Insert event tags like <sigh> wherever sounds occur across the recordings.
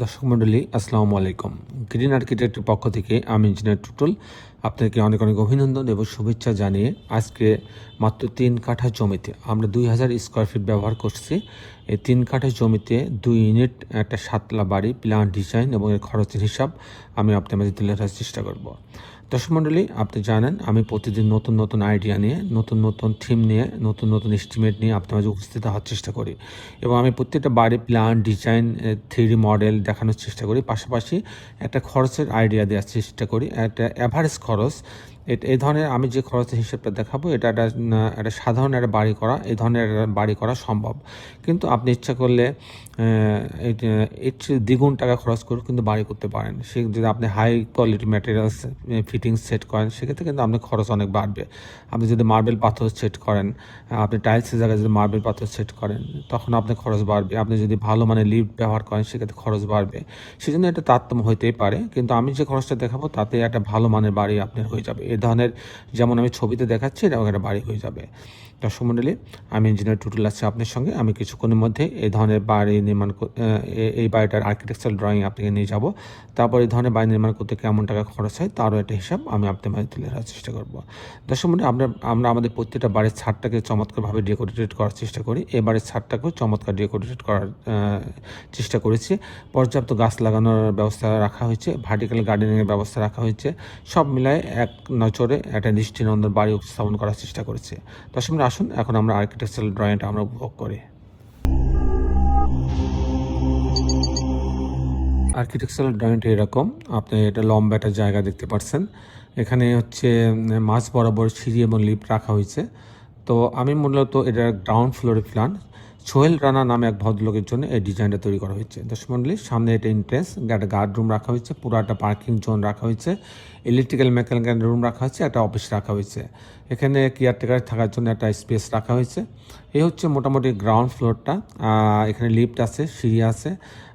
দর্শক মণ্ডলী, আসসালামু আলাইকুম। গ্রিন আর্কিটেক্টের পক্ষ থেকে আমি ইঞ্জিনিয়ার টুটুল আপনাকে অনেক অনেক অভিনন্দন এবং শুভেচ্ছা জানিয়ে আজকে মাত্র তিন কাঠা জমিতে আমরা দুই হাজার স্কোয়ার ফিট ব্যবহার করছি। এই তিন কাঠা জমিতে দুই ইউনিট একটা সাতলা বাড়ি প্ল্যান ডিজাইন এবং এর খরচের হিসাব আমি আপনার মাঝে তুলে ধরার চেষ্টা করব। দর্শক মণ্ডলী, আপনি জানেন আমি প্রতিদিন নতুন নতুন আইডিয়া নিয়ে, নতুন নতুন থিম নিয়ে, নতুন নতুন এস্টিমেট নিয়ে আপনার মাঝে উপস্থিত হওয়ার চেষ্টা করি। এবং আমি প্রত্যেকটা বাড়ি প্ল্যান ডিজাইন থ্রি মডেল দেখানোর চেষ্টা করি। পাশাপাশি একটা খরচের আইডিয়া দেওয়ার চেষ্টা করি। একটা অ্যাভারেজ খরচ এই ধরনের আমি যে খরচের হিসেবটা দেখাবো, এটা একটা একটা সাধারণ একটা বাড়ি করা এই ধরনের বাড়ি করা সম্ভব। কিন্তু আপনি ইচ্ছা করলে এর দ্বিগুণ টাকা খরচ করে কিন্তু বাড়ি করতে পারেন। সে যদি আপনি high quality materials fittings set করেন, সেক্ষেত্রে কিন্তু আপনার খরচ অনেক বাড়বে। আপনি যদি মার্বেল পাথর সেট করেন, আপনি টাইলসের জায়গায় যদি মার্বেল পাথর সেট করেন, তখন আপনার খরচ বাড়বে। আপনি যদি ভালো মানে লিফট ব্যবহার করেন, সেক্ষেত্রে খরচ বাড়বে। সেজন্য এটা তারতম্য হইতেই পারে, কিন্তু আমি যে খরচটা দেখাবো, তাতে একটা ভালো মানের বাড়ি আপনার হয়ে যাবে। এই ধরনের যেমন আমি ছবিতে দেখাচ্ছি এরকম একটা বাড়ি হয়ে যাবে। দর্শক মণ্ডলী আমি ইঞ্জিনিয়ার টুটুল আছি আপনার সঙ্গে। আমি কিছুক্ষণের মধ্যে এই ধরনের বাড়ি নির্মাণ এ- এই বাড়িটার আর্কিটেকচারাল ড্রয়িং আপনাকে নিয়ে যাব। তারপর এই ধরনের বাড়ি নির্মাণ করতে কেমন টাকা খরচ হয়, তারও একটা হিসাব আমি আপনার মাঝে তুলে ধরার চেষ্টা করব। দর্শক মণ্ডলী আমরা আমরা আমাদের প্রত্যেকটা বাড়ির ছাদটাকে চমৎকারভাবে ডেকোরেটেড করার চেষ্টা করি। এই বাড়ির ছাদটাকেও চমৎকার ডেকোরেটেড করার চেষ্টা করেছি। পর্যাপ্ত গাছ লাগানোর ব্যবস্থা রাখা হয়েছে ভার্টিক্যাল গার্ডেনিংয়ের ব্যবস্থা রাখা হয়েছে। সব মিলায় এক নজরে একটা দৃষ্টিনন্দন বাড়ি উপস্থাপন করার চেষ্টা করেছে। মণ্ডলী, আসুন এখন আমরা আর্কিটেকচারাল ড্রয়িংটা আমরা উপভোগ করি। আর্কিটেকচারাল ড্রয়িংটা এরকম আপনি এটা লম্বা একটা জায়গা দেখতে পাচ্ছেন এখানে হচ্ছে মাঝ বরাবর সিঁড়ি এবং লিফট রাখা হয়েছে। তো আমি মূলত এটা গ্রাউন্ড ফ্লোরে প্ল্যান সোহেল রানা নামে এক ভদ্রলোকের জন্য এই ডিজাইনটা তৈরি করা হয়েছে। দশমন্ডলী সামনে এটা ইন্ট্রেন্স একটা গার্ড রুম রাখা হয়েছে, পুরো একটা পার্কিং জোন রাখা হয়েছে ইলেকট্রিক্যাল মেকানিক্যাল রুম রাখা হয়েছে, একটা অফিস রাখা হয়েছে। এখানে কেয়ারটেকার থাকার জন্য একটা স্পেস রাখা হয়েছে। এই হচ্ছে মোটামুটি গ্রাউন্ড ফ্লোরটা এখানে লিফট আছে, সিঁড়ি আছে।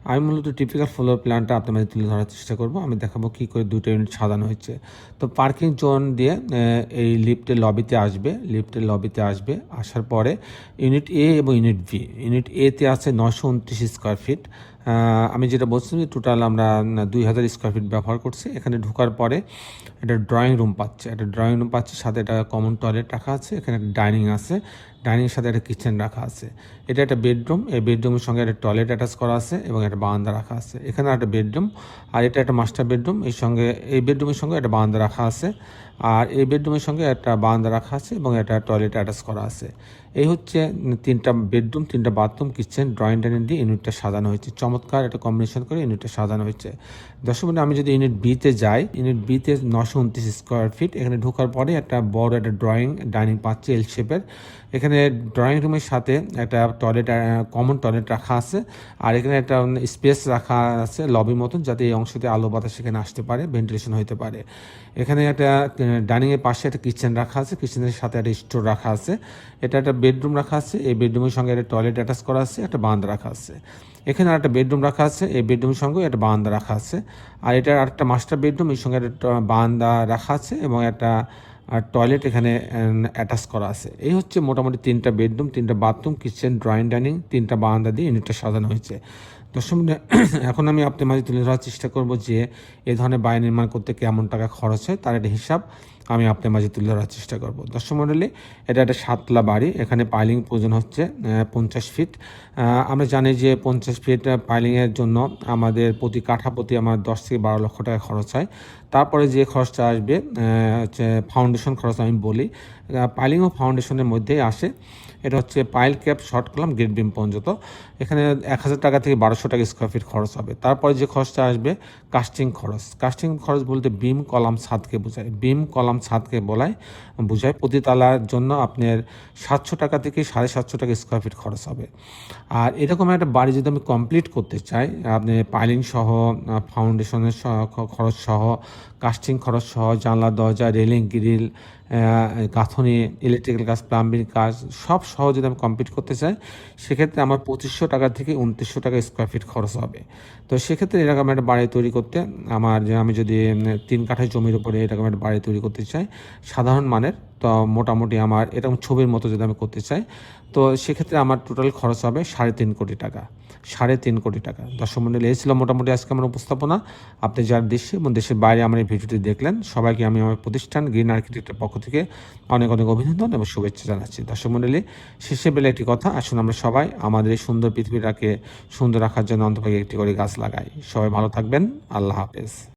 আমি মূলত টিপিক্যাল ফ্লোর প্ল্যানটা আপনার মাঝে তুলে ধরার চেষ্টা করব। আমি দেখাবো কী করে দুটো ইউনিট সাজানো হয়েছে। তো পার্কিং জোন দিয়ে এই লিফটের লবিতে আসবে লিফটের লবিতে আসবে। আসার পরে ইউনিট এ এবং ইউনিট বি ইউনিট এতে আছে নশো উনত্রিশ স্কোয়ার ফিট আমি যেটা বলছিলাম যে টোটাল আমরা দুই হাজার স্কোয়ার ফিট ব্যবহার করছি। এখানে ঢোকার পরে একটা ড্রয়িং রুম পাচ্ছে। একটা ড্রয়িং রুম পাচ্ছে, সাথে একটা কমন টয়লেট রাখা আছে, এখানে একটা ডাইনিং আছে। ডাইনিংয়ের সাথে একটা কিচেন রাখা আছে। এটা একটা বেডরুম এই বেডরুমের সঙ্গে একটা টয়লেট অ্যাটাচ করা আছে এবং একটা বারান্দা রাখা আছে। এখানে একটা বেডরুম আর এটা একটা মাস্টার বেডরুম এর সঙ্গে, এই বেডরুমের সঙ্গে একটা বারান্দা রাখা আছে। আর এই বেডরুমের সঙ্গে একটা বারান্দা রাখা আছে এবং একটা টয়লেট অ্যাটাচ করা আছে। এই হচ্ছে তিনটা বেডরুম, তিনটা বাথরুম, কিচেন, ড্রয়িং ডাইনিং দিয়ে ইউনিটটা সাজানো হয়েছে। চমৎকার একটা কম্বিনেশন করে ইউনিটটা সাজানো হয়েছে। দর্শক আমি যদি ইউনিট বিতে যাই, ইউনিট বিতে নশো উনত্রিশ স্কোয়ার ফিট এখানে ঢোকার পরে একটা বড় একটা ড্রয়িং, ডাইনিং পাচ্ছে এল শেপের এখানে ড্রয়িং রুমের সাথে একটা টয়লেট কমন টয়লেট রাখা আছে। আর এখানে একটা স্পেস রাখা আছে লবির মতন, যাতে এই অংশতে আলো বাতাস সেখানে আসতে পারে ভেন্টিলেশন হতে পারে। এখানে একটা ডাইনিংয়ের পাশে একটা কিচেন রাখা আছে কিচেনের সাথে একটা স্টোর রাখা আছে। এটা একটা বেডরুম রাখা আছে, এই বেডরুমের সঙ্গে একটা টয়লেট অ্যাটাচ করা আছে, একটা বারান্দা রাখা আছে। এখানে আর একটা বেডরুম রাখা আছে, এই বেডরুমের সঙ্গে একটা বারান্দা রাখা আছে। আর এটা আরেকটা মাস্টার বেডরুম এর সঙ্গে একটা বারান্দা রাখা আছে এবং একটা আর টয়লেট এখানে অ্যাটাচ করা আছে। এই হচ্ছে মোটামুটি তিনটা বেডরুম তিনটা বাথরুম কিচেন ড্রয়িং ডাইনিং তিনটা বারান্দা দিয়ে ইউনিটটা সাজানো হয়েছে। দর্শক <clears throat> এখন আমি আপনার মাঝে তুলে ধরার চেষ্টা করব যে এই ধরনের বাড়ি নির্মাণ করতে কেমন টাকা খরচ হয়, তার একটা হিসাব। আমি আপনার মাঝে তুলে ধরার চেষ্টা করব। দর্শক মণ্ডলী, এটা একটা সাতলা বাড়ি, এখানে পাইলিং প্রয়োজন হচ্ছে পঞ্চাশ ফিট আমরা জানি যে পঞ্চাশ ফিট পাইলিংয়ের জন্য আমাদের প্রতি কাঠা প্রতি আমার দশ থেকে বারো লক্ষ টাকা খরচ হয়। তারপরে যে খরচটা আসবে হচ্ছে ফাউন্ডেশন খরচ আমি বলি। পাইলিং ও ফাউন্ডেশনের মধ্যেই আসে। এটা হচ্ছে pile cap short column grade beam পর্যন্ত। এখানে এক হাজার টাকা থেকে বারোশো টাকা স্কোয়ার ফিট খরচ হবে। তারপরে যে খরচটা আসবে কাস্টিং খরচ। কাস্টিং খরচ বলতে বিম কলাম ছাদকে বোঝায়। বিম কলাম ছাদকে বলায় বোঝায় প্রতি তালার জন্য আপনার সাতশো টাকা থেকে সাড়ে সাতশো টাকা স্কোয়ার ফিট খরচ হবে। আর এরকম একটা বাড়ি যদি আমি কমপ্লিট করতে চাই, আপনি পাইলিং সহ ফাউন্ডেশনের খরচ সহ কাস্টিং খরচ সহ, জানলা, দরজা রেলিং গ্রিল গাঁথনি ইলেকট্রিক্যাল কাজ প্লাম্বিং কাজ, সব সহ যদি আমি কমপ্লিট করতে চাই, সেক্ষেত্রে আমার পঁচিশশো টাকা থেকে উনত্রিশশো টাকা স্কোয়ার ফিট খরচ হবে। তো সেক্ষেত্রে এরকম একটা বাড়ি তৈরি করতে, আমার আমি যদি তিন কাঠা জমির উপরে এরকম একটা বাড়ি তৈরি করতে চাই, সাধারণ মানের। তো মোটামুটি আমার এরকম ছবির মতো যদি আমি করতে চাই, তো সেক্ষেত্রে আমার টোটাল খরচ হবে সাড়ে তিন কোটি টাকা। সাড়ে তিন কোটি টাকা। দর্শক মন্ডলী, এই ছিল মোটামুটি আজকে আমার উপস্থাপনা। আপনি যার দেশে এবং দেশের বাইরে আমার এই ভিডিওটি দেখলেন, সবাইকে আমি আমার প্রতিষ্ঠান গ্রিন আর্কিটেক্টের পক্ষ থেকে অনেক অনেক অভিনন্দন এবং শুভেচ্ছা জানাচ্ছি। দর্শক মন্ডলী, শেষে বেলে একটি কথা, আসুন আমরা সবাই আমাদের এই সুন্দর পৃথিবীটাকে সুন্দর রাখার জন্য অন্তত একটি করে গাছ লাগাই। সবাই ভালো থাকবেন। আল্লাহ হাফেজ।